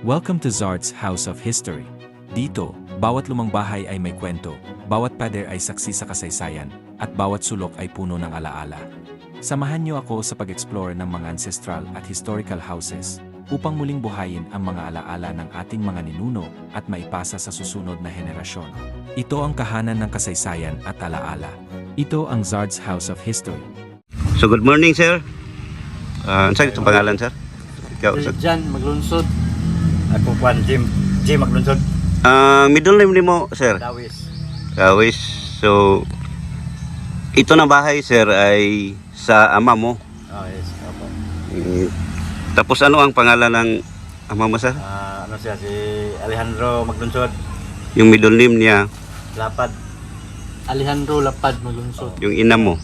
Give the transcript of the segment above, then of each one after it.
Welcome to Zard's House of History. Dito, bawat lumang bahay ay may kwento, bawat pader ay saksi sa kasaysayan, at bawat sulok ay puno ng alaala. Samahan niyo ako sa pag-explore ng mga ancestral at historical houses upang muling buhayin ang mga alaala ng ating mga ninuno at maipasa sa susunod na henerasyon. Ito ang kahanan ng kasaysayan at alaala. Ito ang Zard's House of History. So good morning sir. Ah, uh, sa itong pangalan sir? Ikaw sa Jan maglunsod. Ako kwan Jim. Jim maglunsod. Ah, middle name nimo sir. Dawis. Kawis. So ito na bahay sir ay sa ama mo. Oh yes. Opo. Mm, Tapos ano ang pangalan ng ama mo sir? Ah, ano siya si Alejandro maglunsod. Yung middle name niya, Lapad. Alejandro Lapad maglunsod. yung ina mo.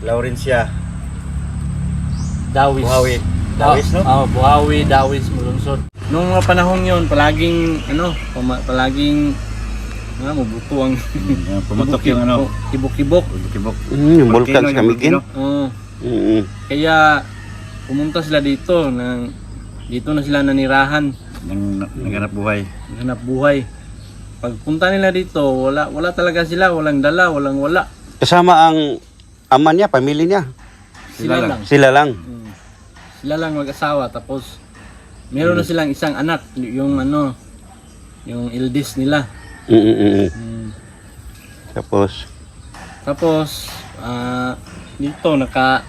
Laurencia. Dawis. Buhawi. Dawis no? Oo, Buhawi, Dawis, Mulungsod. Nung mga panahon yun, palaging, ano, palaging, ano, mabuto ang Pumutok yung ano. Kibok-kibok. Kibok. Mm, yung Vulcan sa Camiguin. Oo. Mm, kaya, pumunta sila dito, nang, dito na sila nanirahan, Nang naghanap buhay. hanap buhay. Pagpunta nila dito, wala, wala talaga sila, walang dala, walang wala. Kasama ang ama niya, pamilya niya. Sila, Sila lang. Sila lang. Mm. Sila lang mag-asawa tapos meron na silang isang anak, yung ano, yung eldest nila. Mm, mm, mm, mm. Mm. Tapos Tapos ah dito naka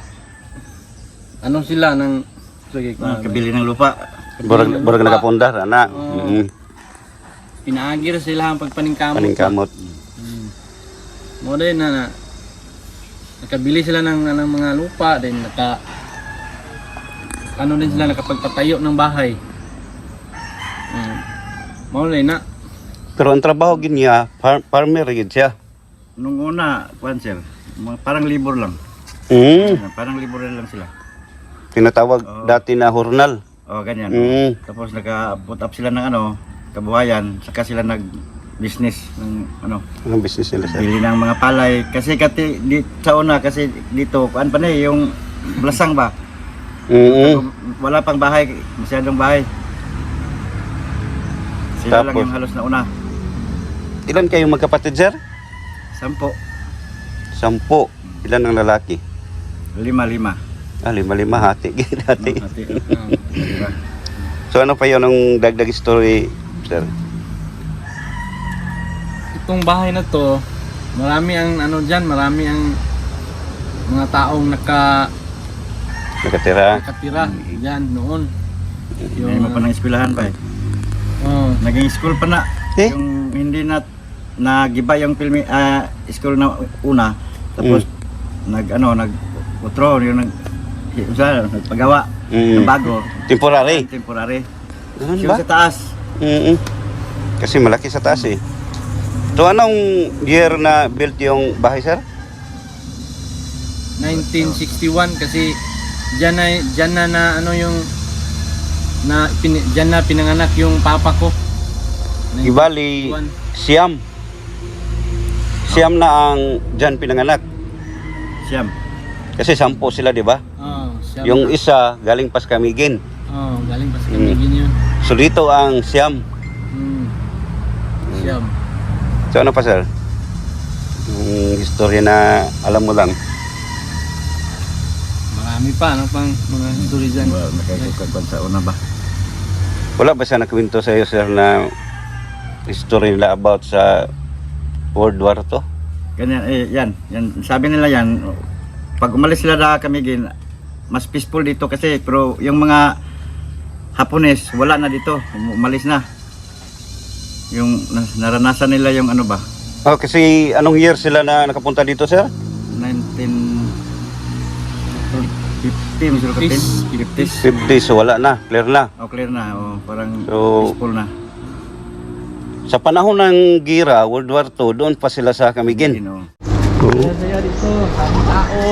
ano sila ng sige Ah, kabili ng lupa. burag burag nagapundar ana. Oo. Mm, pinaagir sila ang pagpaningkamot. paningkamot. Mm. Mo din na, na nakabili sila ng, ng mga lupa then naka ano din sila nakapagpatayo ng bahay. Mm. Din na Pero ang trabaho gid niya, far- farmer gid siya. Nung una, kwan sir. mga- Parang libur lang. Mm. Parang libur lang sila. Tinatawag Oo. dati na hurnal. Oh, ganyan. Mm. Tapos naka-put up sila ng ano, kabuhayan, saka sila nag business ng ano, Anong business nila sir? bili ng mga palay kasi kati di, sa una kasi dito kuan pa na eh, yung blasang ba Mm. wala pang bahay masyadong bahay sila lang Tapos? yung halos na una Ilan kayo magkapatid sir? sampo Sampo. Ilan ang lalaki? lima lima Ah, lima-lima hati. hati. Hati. ah? So ano pa yun ang dagdag story, sir? itong bahay na to, marami ang ano diyan, marami ang mga taong naka Nakatira. nakatira diyan noon. May mo pa ng eskwelahan pa eh. Oh, Naging school pa na. Eh? Yung hindi na nagiba yung filmi ah, school na una. Tapos nag ano nag utro yung nag yung sa nagpagawa Mm. ng bago. Temporary. Temporary. Ganun Yung ba? sa taas. Mm Kasi malaki sa taas eh. So anong year na built yung bahay, sir? 1961 kasi diyan na diyan na, na ano yung na pin, diyan na pinanganak yung papa ko. Ibali, 1961. Siam. Siam na ang dyan pinanganak. Siyam. Kasi sampo sila, di ba? Oh, siya. Yung isa galing Paskamigin. oh, galing pa sa Mm. Yun. So dito ang Siam. Mm. Siyam. So ano pa, sir? Yung historia na alam mo lang. Marami pa ano pang mga story diyan. Well, nakikipagkwan sa una ba? Wala ba siya nakwento sa iyo, sir, na history nila about sa World War to? Ganyan, eh, yan, yan. Sabi nila yan, pag umalis sila na kamigin, mas peaceful dito kasi, pero yung mga Hapones, wala na dito, Um- umalis na. Yung nas- naranasan nila yung ano ba, Oh, kasi anong year sila na nakapunta dito, sir? 1950, Mr. Captain? 50s. 50, so wala na, clear na. Oh, clear na, oh, parang So- peaceful na. Sa panahon ng gira, World War II, doon pa sila sa Camiguin. Yun, oh. Kaya saya dito, tao.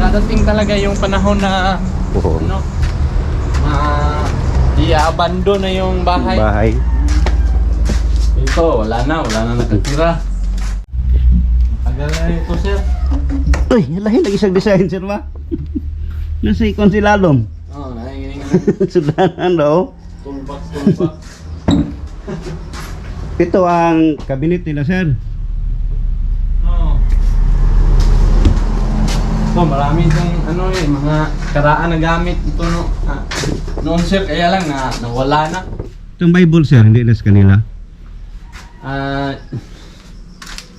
Dadating talaga yung panahon na Oo. ano, na i-abandon na yung bahay. Bahay. Ito, wala na, wala na nakatira. Na ito, sir. Uy, lahi lagi isang design, sir, ma. Nasa ikon si Lalom. Oh, nahingi Sudanan daw. Toolbox, toolbox. Ito ang kabinet nila, sir. Oo. So, marami itong ano eh, mga karaan na gamit ito no. Ah, noon sir, kaya lang na nawala na. Itong Bible, sir, hindi na sa kanila. Ah,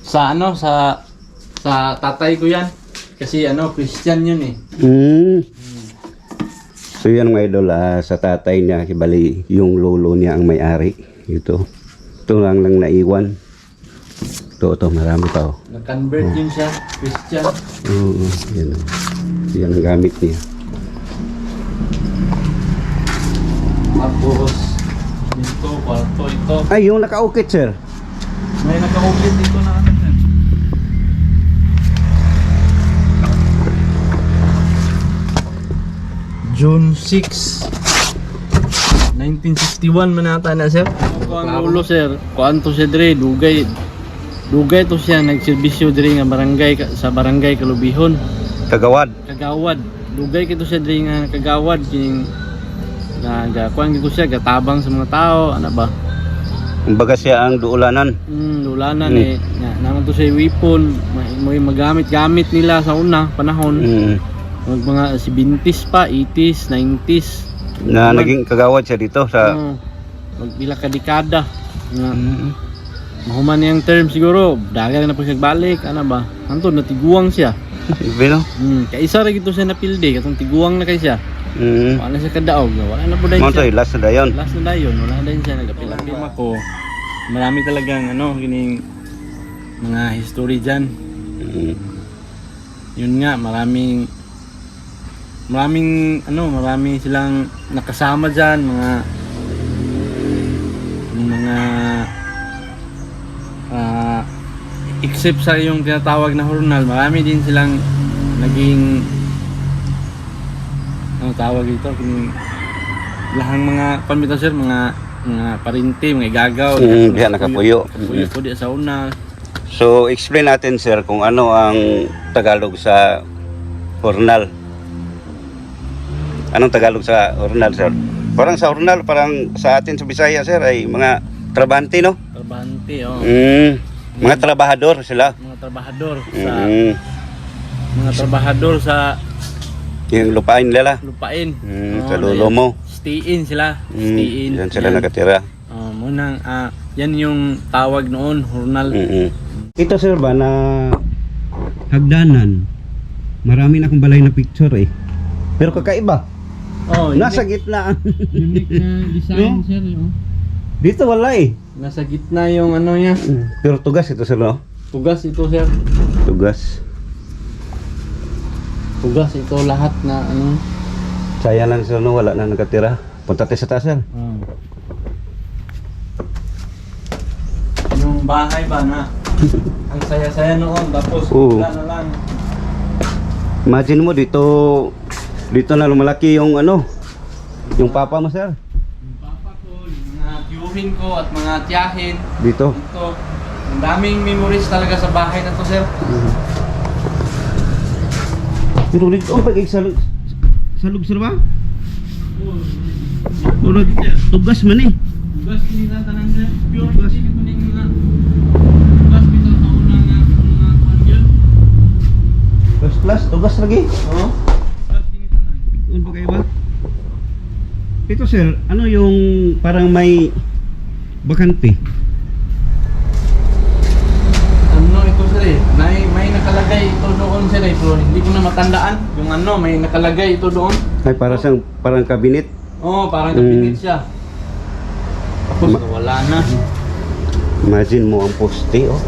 sa ano, sa sa tatay ko yan. Kasi ano, Christian yun eh. Mm. So yan mga idol, ah, sa tatay niya, kibali yung lolo niya ang may-ari. Ito. Ito lang lang naiwan. Ito, ito, marami pa. Oh. Nag-convert yun siya, Christian. Oo, yan. oh. Yan ang gamit niya. Tapos, dito, kwarto ito. Ay, yung nakaukit, sir. May naka-ulit dito June 6 1961 man ata na sir. Ang lolo sir, kuan to siya dire, dugay. Dugay to siya nagserbisyo dire nga barangay sa barangay Kalubihon, Kagawad. Kagawad. Dugay kito siya dire nga kagawad kining nga ga kuan gito siya gatabang sa mga tao, ano ba? Kumbaga siya ang duulanan. Mm, lulanan Mm. eh. Na, naman to sa weapon, may, may magamit-gamit nila sa una panahon. Mm. Mag mga 70s pa, 80s, 90s. Na naging kagawad siya dito sa... Oo. Magpila ka dekada. Nga, Mm. mahuman niyang term siguro, dagang na po siya balik, ano ba? Anto, natiguang siya. Ibe, no? Mm, kaisa ra gito siya napilde, katong tiguang na kay siya. Mm. Wala na siya kadaog, wala na po dahil Montoy, siya. last na dayon. Last na dayon, wala na din siya nagapila. Lima ko, marami talagang ano, kining mga history dyan. Mm. yun nga maraming maraming ano marami silang nakasama diyan mga mga ah except sa yung tinatawag na hornal marami din silang naging ano tawag dito kining lahang mga pamita sir mga mga parinti mga igagaw Mm, diyan nakapuyo. nakapuyo po di sa una So, explain natin, sir, kung ano ang Tagalog sa Hornal. Anong Tagalog sa Hornal, sir? Parang sa Hornal, parang sa atin sa Bisaya, sir, ay mga trabante, no? trabante oh Mm, mga trabahador sila. mga trabahador sa Mm, mga trabahador sa yung lupain nila. lupain. Mm, Oo, sa lolo dahil mo. Stay in sila. Stay in. Mm, yan sila nakatira. Uh, munang, ah, yan yung tawag noon, hurnal. Mm-mm. Ito, sir, ba, na hagdanan. Marami na akong balay na picture, eh. Pero kakaiba. Oh, Nasa unique, gitna. unique na design, sir. Oh. Dito wala eh. Nasa gitna yung ano niya. Pero tugas ito sir, no? Tugas ito, sir. Tugas. Tugas ito lahat na ano. Sayang lang sir, no? Wala na nakatira. Punta tayo sa taas, sir. ah. Yung bahay ba na ang saya-saya noon tapos Oo. wala na lang. Imagine mo dito, dito na lumalaki yung ano, yung papa mo, sir. Yung papa ko, yung mga tiyuhin ko at mga tiyahin. Dito. Ito, ang daming memories talaga sa bahay na to, sir. Pero dito, ang pag salug, salug sir ba? Tulad, tugas man eh. Tugas kini sa tanan, sir. Pure nga. Tugas bitaw sa unang nga mga kwanjel. First class, tugas lagi. Oo. Ano ba kayo ba? Ito sir, ano yung parang may bakante? Ano ito, sir eh? May, may nakalagay ito doon, sir eh. Pero hindi ko na matandaan. Yung ano, may nakalagay ito doon. Ay, para siyang, parang kabinet. Oo, parang Mm. kapilit siya. Tapos wala na. Imagine mo ang poste, oh.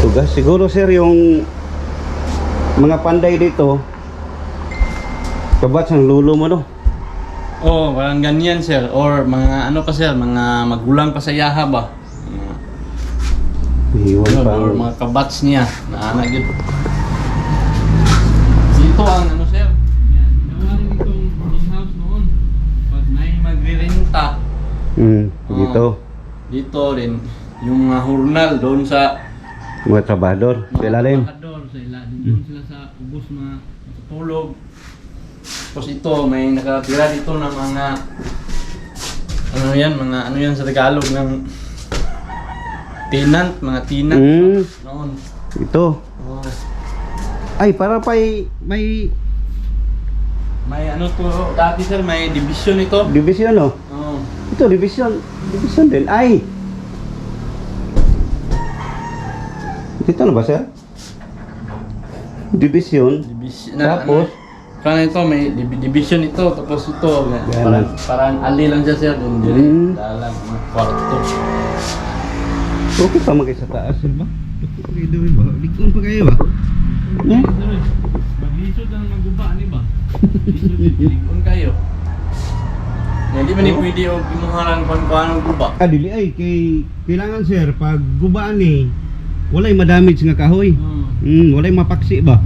Tugas. Siguro, sir, yung mga panday dito, kabat ang lulo mo, no? Oo, parang ganyan, sir. Or mga ano pa, sir, mga magulang pa sa yaha ba? Iwan Yun, pa or ang... mga kabats niya na anak yun. Dito ang ano sir, ginawa rin itong in-house noon. Pag may magre-renta, Mm, dito. dito rin yung mga hurnal doon sa Mga trabador. Sa ilalim. trabahador, sa ilalim. Doon sila sa ubos mga tulog. Tapos ito, may nakatira dito ng mga ano yan, mga ano yan sa Tagalog ng tenant, mga tenant Mm, noon. ito. Oh. Ay, para pa'y may May ano to, dati sir, may division ito. division, oh. Oh. Ito, division. Division din. Ay! Dito na ba, sir? Division. Division, Tapos? ano, Kaya ito, may divi- division ito, tapos ito, Ganun. parang, parang ali lang siya sir, din din, Mm. dalang, mga kwarto. Okay pa magay sa taas, ba? Okay, doon ba? Likon pa kayo ba? Eh? Maglisod ang maguba, ni ba? Likon kayo. Hindi ba ni Oh. pwede o gimuharan kung paano guba? Ah, dili ay. Kay, kailangan, sir, pag gubaan eh, walay madamage nga kahoy. Hmm. Hmm, walay mapaksi ba?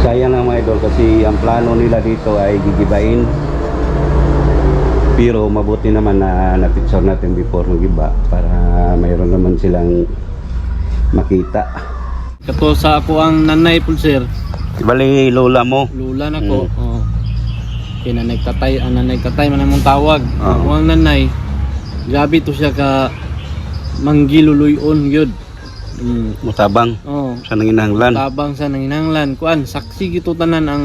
Sayang na mga idol kasi ang plano nila dito ay gigibain. Pero mabuti naman na na-picture natin before magiba para mayroon naman silang makita. Kato sa ako ang nanay po sir, Bali lola mo. lula na ko. Mm. Oh. Kaya nanay katay, ang nanay katay man among tawag. Oo. Ako ang nanay, gabi to siya ka manggiluluyon yun. Mm. Mutabang Oh. sa nanginahanglan. tabang sa nanginanglan kuan saksi gito tanan ang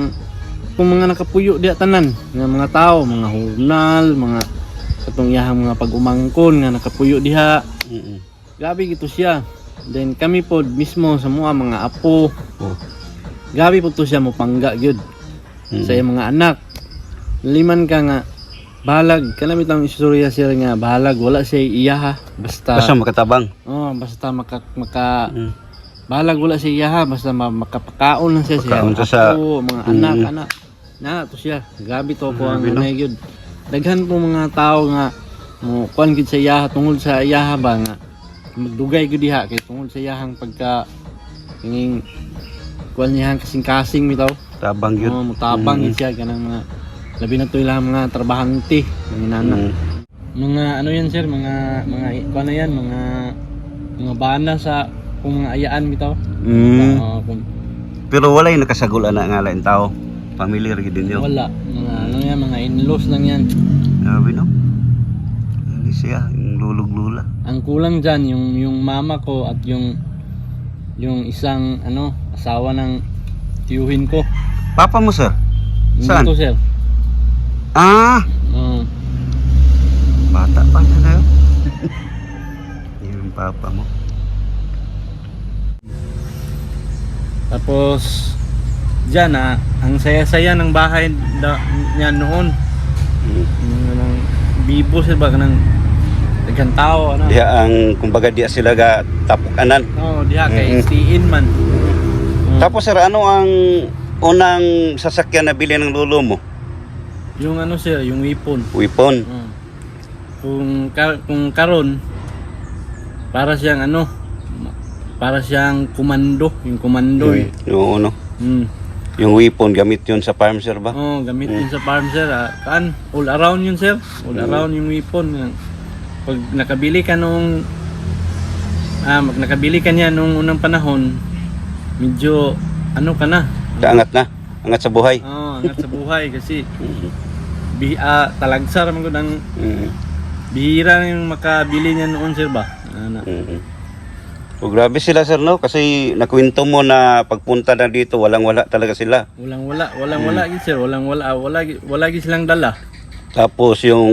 kung mga nakapuyo diya tanan nga mga tao mga hurnal mga katong iyahang mga pag-umangkon nga nakapuyo diha Mm-mm. gabi gito siya then kami pod mismo sa mga mga apo Oh. gabi po to siya mo pangga gyud Mm. sa iyang mga anak liman ka nga bahalag kanamit ang istorya siya nga bahalag wala siya iyaha basta Basta makatabang. oh basta maka, maka Mm. Balag wala siya iyaha, basta ma- makapakaon lang siya siya. Makaon siya sa- Ako, mga anak, Mm. anak. Na, to siya. Gabi to ko ang Grabe, no? nanay yun. Daghan po mga tao nga, mo kuan gid sa iyaha, tungod sa iyaha ba nga, magdugay gid diha, kay tungod sa iyahang pagka, kining, kuan niyang kasing-kasing bitaw. Tabang yun. Oh, mutabang Mm. gid siya, ganang mga, labi na to ilang mga trabahante, mga inana. Mm. Mga ano yan sir, mga, mga, kuan na yan, mga, mga bana sa, kung mga ayaan bitaw. Mm. Oo, kung Pero wala yung nakasagulan na nga lain tao. Familiar yun din yun. wala, mga ano yan, mga in-laws lang yan. Grabe no? Hindi siya, yung lulog-lula. Ang kulang dyan, yung, yung mama ko at yung yung isang ano, asawa ng tiyuhin ko. Papa mo sir? Saan? Dito sir. Ah! Oo. Bata pa na yun. yung papa mo. Tapos dyan ah, ang saya-saya ng bahay da, niya noon. Mm. Yung anong bibo sir ba kanang daghang tao ano. Diya ang, kumbaga diya sila ga tapukanan. Oo, diha kay Mm. stiin man. Oo. Tapos sir, ano ang unang sasakyan na bili ng lolo mo? Yung ano sir, yung weapon. Weapon. Mm. Kung ka, kung karon para siyang ano para siyang komando, yung komando eh. Yung ano, Mm. yung weapon gamit yun sa farm sir ba? Oh, gamit din sa farm sir. Ah. Kaan, all around yun sir. All around yung weapon. Nga. Pag nakabili ka nung ah, mag- nakabili ka niya nung unang panahon, medyo ano ka na. Kaangat na. Angat sa buhay. Oh, angat sa buhay kasi bi ah, talagsa raman ko ng Mm. bihira na yung makabili niya noon sir ba. Ano, Mm. So, grabe sila sir no kasi nakwento mo na pagpunta na dito walang wala talaga sila. Walang wala, walang wala gid sir, walang wala, wala wala gid silang dala. Tapos yung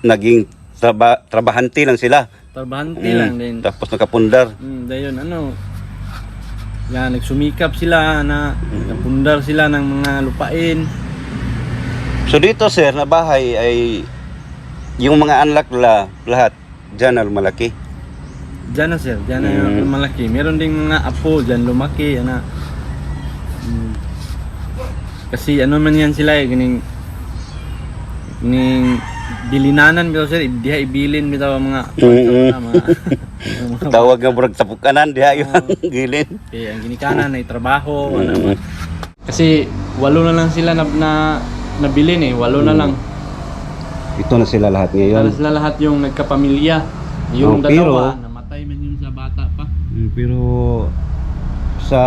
naging traba, trabahante lang sila. Trabahante Mm. lang din. Tapos nakapundar. Mm, dayon ano. Yan, nagsumikap sila na napundar sila ng mga lupain. So dito sir na bahay ay yung mga anak la lahat diyan na malaki. Diyan na sir, diyan na Mm. yung malaki. Meron ding mga apo diyan lumaki. Mm. Kasi ano man yan sila eh, gining gining bilinanan bitaw sir, diha ibilin bitaw mga mga, mga Tawag nga burag tapukanan diha yung gilid. Eh, ang ginikanan ay trabaho. ano. Mm. Kasi walo na lang sila na, na nabilin eh, walo na lang. Ito na sila lahat Para ngayon. sila lahat yung nagkapamilya. Yung Oh, dalawa, pero- namatay man yun sa bata pa. Mm, Pero sa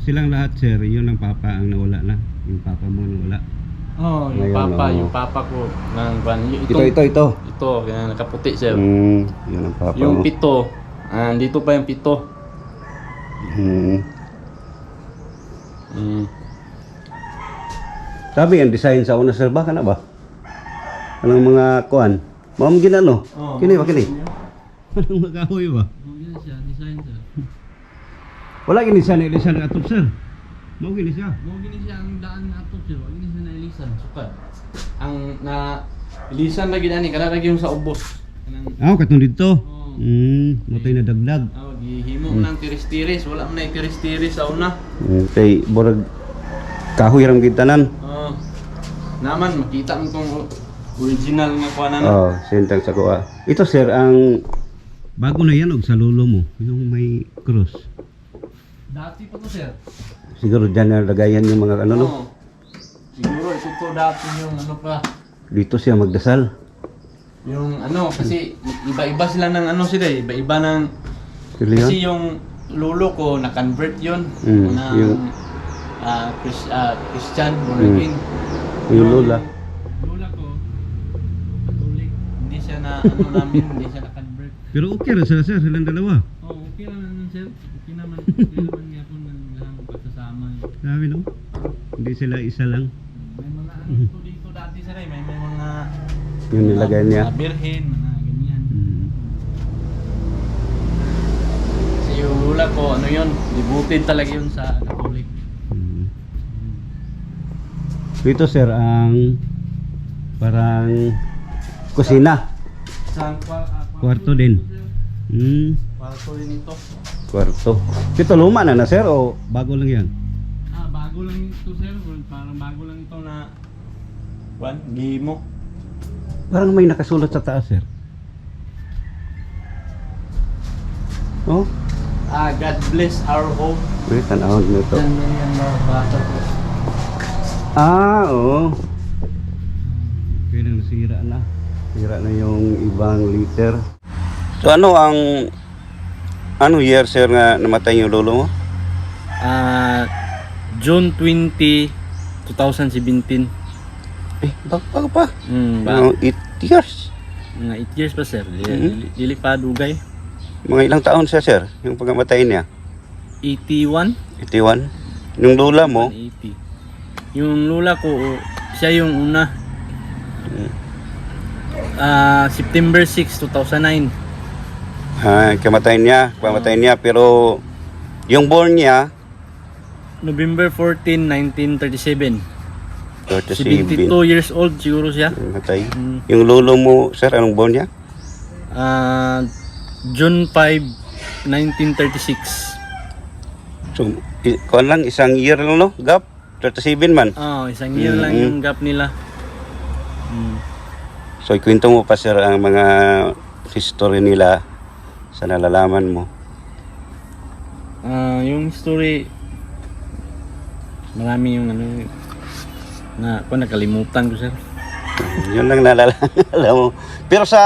silang lahat sir, yun ang papa ang nawala na. Yung papa mo nawala. Oh, yung Ngayon, papa, oo. yung papa ko ng ban. Yung Ito, ito, ito. Ito, kaya nakaputi sir. Mm, yun ang papa Yung mo. pito, ah, dito pa yung pito. Mm. Mm. Sabi ang design sa una sir, baka na ba? Anong mga kuan? Ma'am ginano? Oo. kini ba kini? Anong magahoy ba? Yan siya, design sir. Wala gini siya na ilisan ng atop sir. Mao gini siya. Mo gini siya ang daan na ato sir, wag gini siya na ilisan, sukad. Ang na ilisan lagi ani kada lagi yung sa ubos. Kanang Ah, katong dito. Oo. Mm, motay na dagdag. oh, gihimo nang tiris-tiris, wala man na tiris-tiris sa una. Mm, kay burag kahoy ram gid tanan. Oh. Naman makita mo tong original nga kuanan. Oh, sentang sa kuha. Ito sir ang bago na yan og sa lulo mo, yung may cross. Dati pa to sir. Siguro dyan na lagayan yung mga ano no. Oo. Siguro ito to dati yung ano pa. Dito siya magdasal. Yung ano kasi iba-iba sila ng ano sila eh, iba-iba ng Sila Kasi yun. yung lulo ko na-convert yun. Mm, na yung- ah, Chris, ah, Christian, born Mm. Yung lola. Lola ko, Catholic. Hindi siya na, ano namin, hindi siya na-convert. Pero okay ra sila sir, silang dalawa. Oh, okay naman sir. Okay naman, okay naman nga kung lang pagsasama. Sabi no? Hindi sila isa lang. May mga ano dito, dito dati sir eh, may, may mga Yung nilagay niya. mga birhen, mga ganyan. Mm. Kasi yung lula ko, ano yun, devoted talaga yun sa. Mm. Dito sir ang parang kusina. Sa kwa, ah, Kwarto din. Mm. Kwarto din ito. Kwarto. Ito luma na na sir o bago lang yan? Ah, bago lang ito sir. Parang bago lang ito na One, gimo. Parang may nakasulat sa taas sir. Oh, Ah, God bless our home. may tanawag nito. Yan yan mga bata ko. Ah, oo. Kaya nang nasira na. Sira na yung ibang liter. So ano ang ano year sir nga namatay yung lolo mo? Ah, June 20, 2017. Eh, bago, bago pa. Mm, ba? Mga 8 years. Mga 8 years pa sir. Mhm. dili, pa dugay. Mga ilang taon siya sir, yung pagkamatay niya? 81? 81. Yung lola mo, 80. Yung lula ko, siya yung una. Ah, September 6, 2009. ah, kamatay niya, kamatay niya, pero yung born niya, November 14, 1937. 37. 72 years old siguro siya. Namatay. Mm. Yung lolo mo, sir, anong born niya? Ah, June 5, 1936. So, i- kuwan lang, isang year lang, no? Gap? 37 man. Oh, isang year lang Mhm. yung gap nila. Mm. So, ikwento mo pa, sir, ang mga history nila sa nalalaman mo. Ah, yung story marami yung ano na ako nakalimutan ko sir. Yun lang nalala alam mo. Pero sa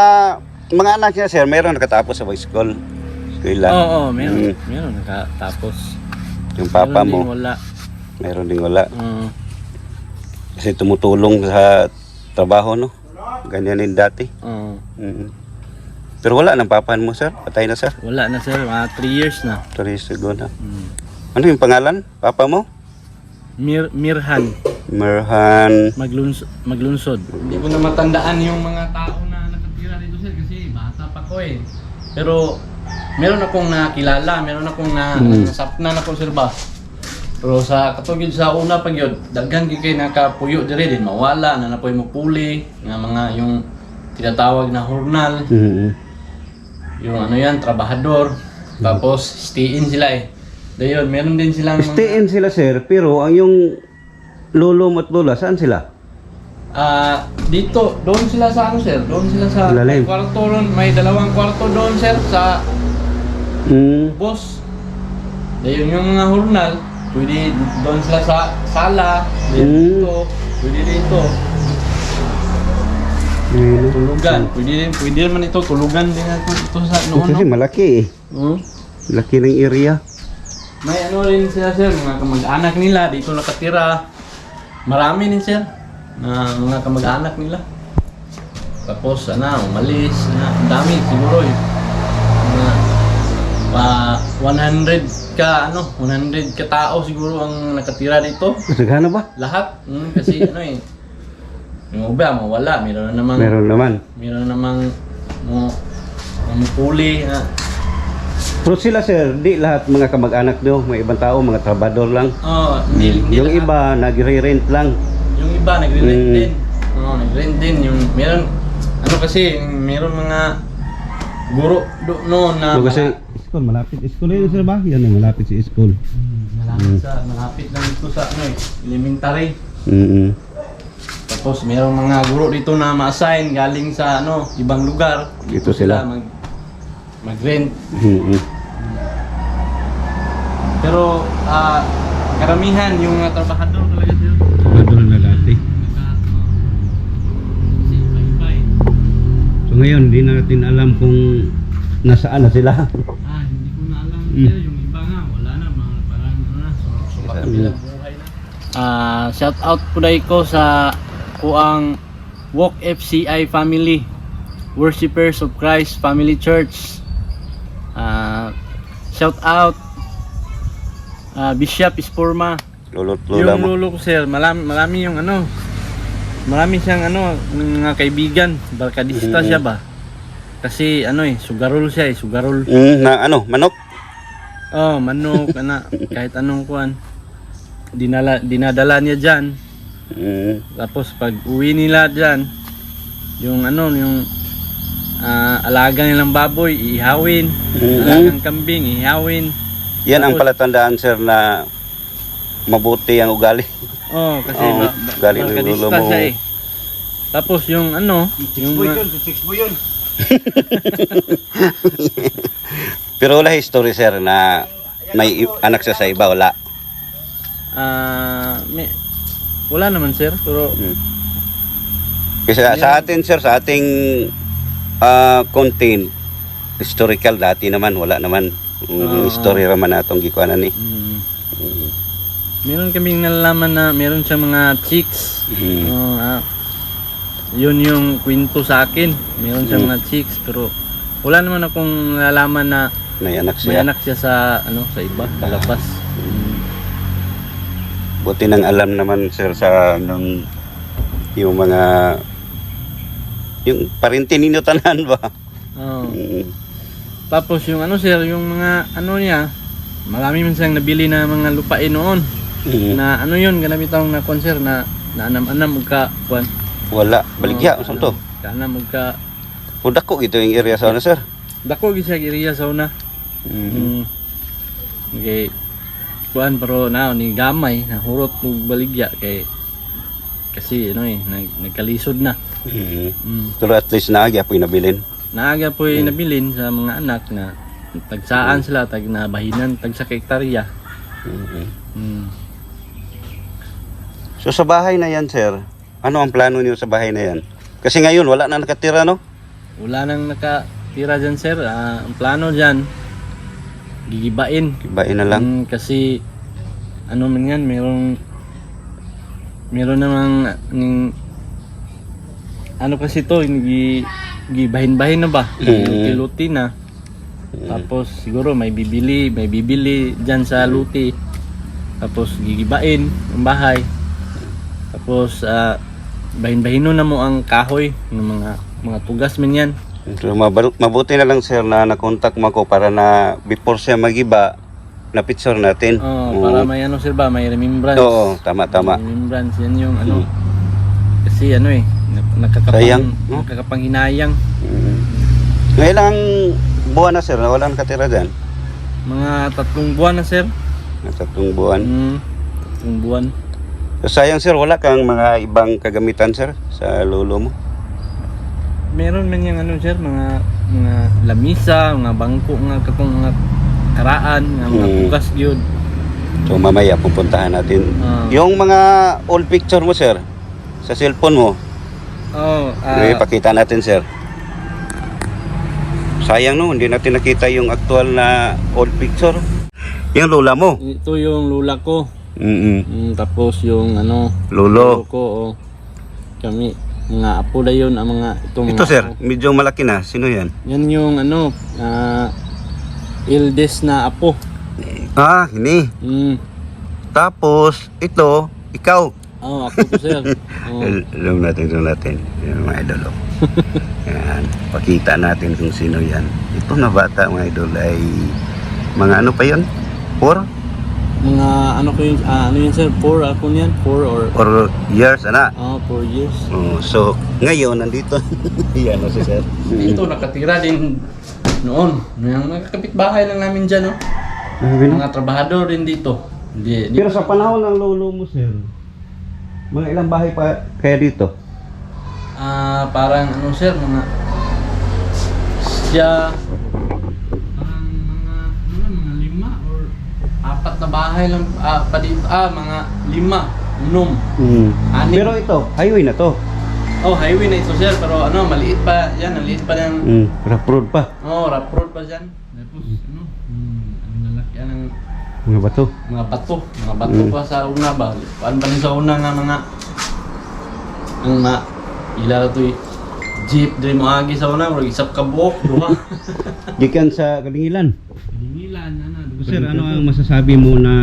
mga anak niya, sir, mayroon nakatapos sa high school. Eskwela. Oo, oh, meron. Mm. Meron nakatapos. Yung papa meron mo, wala. Mayroon din wala. Oo. Kasi tumutulong sa trabaho, no? Ganyan din dati. Oo. Mm. Pero wala ng papan mo, sir. Patay na, sir. wala na sir, mga 3 years na. Sorry, siguro na. Mm. Ano yung pangalan? Papa mo? Mir Mirhan Merhan. magluns maglunsod. Hindi ko na matandaan yung mga tao na nakatira dito sir kasi bata pa ko eh. Pero meron akong nakilala, meron akong na Hmm. nasapnan ako sir ba. Pero sa katugid sa una pag yun, daghan gyud kay nakapuyo diri din mawala na napoy mo puli nga mga yung tinatawag na hurnal, Mm. yung ano yan, trabahador. Tapos stay in sila eh. Dayon, meron din silang mga- Stay in sila, sir. Pero ang yung lolo mo at lola, saan sila? Ah, dito, doon sila sa ano sir, doon sila sa Lalim. may kwarto doon, may dalawang kwarto doon sir sa Mm. boss. Ayun yung mga hurnal, pwede doon sila sa sala, pwede Mm. dito, pwede dito, tulugan, pwede din, pwede naman ito, tulugan din ito, ito sa noon. Kasi No? malaki eh. Hmm? Laki ng area. May ano rin sila sir, mga kamag-anak nila dito nakatira. Marami din sir, na mga kamag-anak nila. Tapos ana, umalis na, ang dami siguro eh. Mga pa 100 ka ano, 100 ka tao siguro ang nakatira dito. Sagana ba? Lahat, mm, kasi ano eh. Yung iba mawala, meron na namang Meron naman. meron na namang mo mamupuli na Pero sila sir, di lahat mga kamag-anak nyo, may ibang tao, mga trabador lang. Oh, hindi, hindi yung lahat. iba, nagre-rent lang. Yung iba nagre-rent Mm. din. Oo, nagre-rent din yung meron ano kasi meron mga guro do noon na So, kasi, school, malapit. School yun sir ba? Yan eh, malapit si school. Mm, malapit sa malapit lang dito sa ano eh, elementary. Mm Tapos merong mga guro dito na ma-assign galing sa ano, ibang lugar. Dito sila. mag mag-rent. mm Pero ah karamihan yung mga trabahador talaga sila. Trabador na dati. Kasi iba-iba eh. So ngayon, di na natin alam kung nasaan na sila. Ah, hindi ko na alam Mm. sir, yung iba nga, wala na, mga parang ano na, sumak kabilang buhay na. Ah, shout out po dahil ko sa kuang Walk FCI family, Worshippers of Christ Family Church. Ah, shout out ah, Bishop Isporma. Lulot lula Yung mo. lolo ko sir, marami, marami yung ano, marami siyang ano, mga kaibigan, barkadista Mm. siya ba? Kasi ano eh, sugarol siya eh, sugarol. Mm, na ano, manok? Oh, manok, ana, kahit anong kuan. Dinala, dinadala niya diyan. Mm. Tapos pag uwi nila diyan, yung ano, yung ah, alaga nilang baboy, ihawin. Mhm. Alagang kambing, ihawin. Yan ang Tapos- palatandaan sir na mabuti ang ugali. Oh, kasi Oo, ba, ba, galing ng lolo mo. eh. Tapos yung ano, yung mga- Pero wala history sir na may anak siya sa iba, wala. ah, may, wala naman sir, pero Mm. Kasi sa atin sir, sa ating ah, content, historical dati naman, wala naman. Mm, Ah. history raman natong gikuanan ni. mm, Mm. Meron kaming nalalaman na meron siyang mga chicks. Mm. Oh, ah, yun yung kwento sa akin. Meron siyang Mm. mga chicks pero wala naman akong nalalaman na May anak may siya. anak siya sa ano sa iba, palabas. Mm. Buti nang alam naman sir sa nung yung mga yung parinti ninyo tanan ba? Oh. Mm. Tapos yung ano sir, yung mga ano niya, marami man siyang nabili na mga lupain noon. Mm. Na ano yun, ganami taong na konser na naanam-anam og ka kuan. Wala, baligya, Oh, oh, to? Kanam og ka Udak ko ito yung area sa ano sir. dako gid siya iriya sa una. Mm. Mm. Okay. Kuan pero na ni gamay nahurot og baligya kay kasi ano eh nag, nagkalisod na. Mm. Mm. Pero at least naagya po nabilin. Naaga po yung nabilin sa mga anak na tagsaan sila tag nabahinan tag sa hektarya. Mm. Mm. So sa bahay na yan sir, ano ang plano niyo sa bahay na yan? Kasi ngayon wala na nakatira no? Wala nang nakatira dyan sir. Ah, ang plano dyan gigibain. Ibain na lang. Mm, kasi ano man yan, merong meron namang ning ano kasi to, gi gibahin-bahin na ba? Mm. Luti-luti na. Tapos siguro may bibili, may bibili diyan sa luti. Tapos gigibain ang bahay. Tapos ah bahin-bahinon na mo ang kahoy ng mga mga tugas man yan. So, mabuti na lang sir na nakontak mo ako para na before siya magiba, na picture natin. Oh, Oo. para may ano sir ba, may remembrance. Oo, tama tama. Remembrance yan yung ano. Kasi ano eh, nak- nakakapang, Sayang, no? nakakapanghinayang. Mm. Ngayon lang buwan na sir wala nakatira dyan. Mga tatlong buwan na sir. Na tatlong buwan. Mm, tatlong buwan. So, sayang sir, wala kang mga ibang kagamitan sir sa lolo mo. Meron man yung ano sir, mga mga lamisa, mga bangko nga katong mga karaan, nga mga Mm. bukas gyud. So mamaya pupuntahan natin. Ah. Yung mga old picture mo sir, sa cellphone mo, Oh, ah, uh, ipakita natin sir. Sayang no, hindi natin nakita yung actual na old picture. Yung lola mo. Ito yung lula ko. Mm Mm, tapos yung ano, Lolo. ko. Oh. Kami, mga apo na yun, ang mga, itong Ito mga sir, apo. medyo malaki na. Sino yan? Yan yung ano, ah, eldest na apo. Ah, ini. Mm. Tapos, ito, ikaw. Oh, ako to sir. Oh. Alam natin, alam natin. Yan, mga idol. oh. Yan, pakita natin kung sino yan. Ito na bata, mga idol, ay mga ano pa yun? Four? Mga ano ko yun, ah, ano yun sir, 4 ako niyan, 4 or, Or years, ana? oh, 4 years. Oh, so, ngayon, nandito. yan, no, si sir. Ito, nakatira din noon. Yung mga kapitbahay lang namin dyan, no? Mga trabahador din dito. Hindi, di, Pero sa panahon ng lolo mo, sir, mga ilang bahay pa kaya dito? ah, parang ano sir, mga, siya, parang mga, ano, mga lima or apat na bahay lang, ah, pa dito, ah, mga lima, unom. Mm. Anim. Pero ito, highway na to. Oh, highway na ito sir, pero ano, maliit pa, yan, maliit pa ng, Mm. Rough road pa. oh, rough road pa dyan. Tapos, ano, hmm, ang lalaki ng Mga bato. mga bato, mga bato Mm. pa sa una ba? Paan pa rin sa una nga mga ang na ila to jeep diri mo agi sa una, murag isap ka buok, duha. Gikan sa Kalingilan. Kalingilan ana. Sir, ano ang masasabi mo na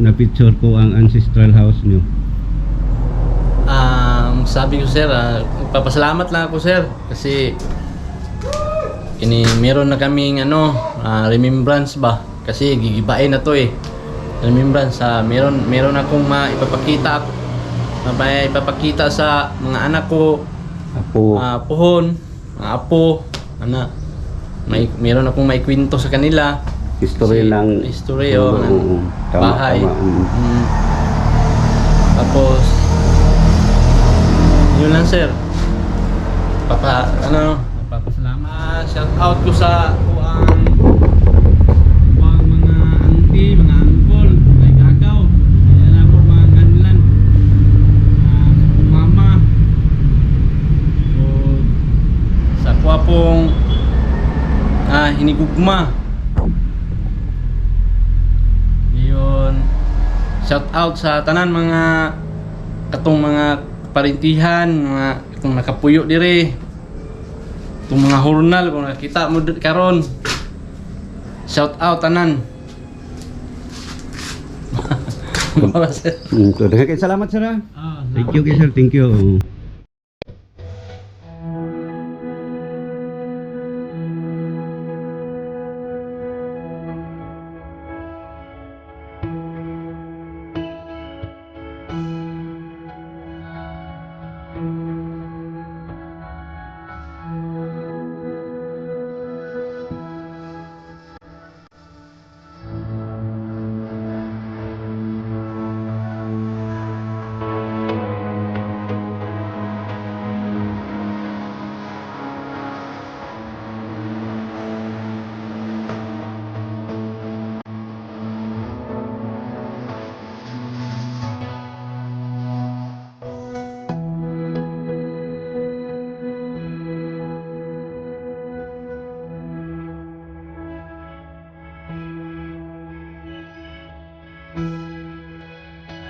na-picture ko ang ancestral house niyo? Um, sabi ko sir, ah, magpapasalamat lang ako sir kasi ini meron na kaming ano, ah, remembrance ba? Kasi gigibain na to eh. Remembrance sa meron meron akong maipapakita maipapakita sa mga anak ko Apo. ah, puhon, mga apo, ana. May meron akong may kwento sa kanila. History Kasi- ng history oh, Oo, ng oo. Tama, bahay. tama. Mm. Mm. Tapos yun lang sir. Papa ano, papasalamat. shout out ko sa ko ang ko ang mga auntie, mga uncle, kay kakaw. Yan ako mga kanlan. Sa mama. O sa kuha pong ah, hinigugma. Yun. Shout out sa tanan mga katong mga parintihan, mga katong nakapuyo dire. Itong mga hurnal kung nakita mo karon. Shout out tanan. Sir. Mm, salamat sir. ah. Ah, Thank you, sir. Thank you.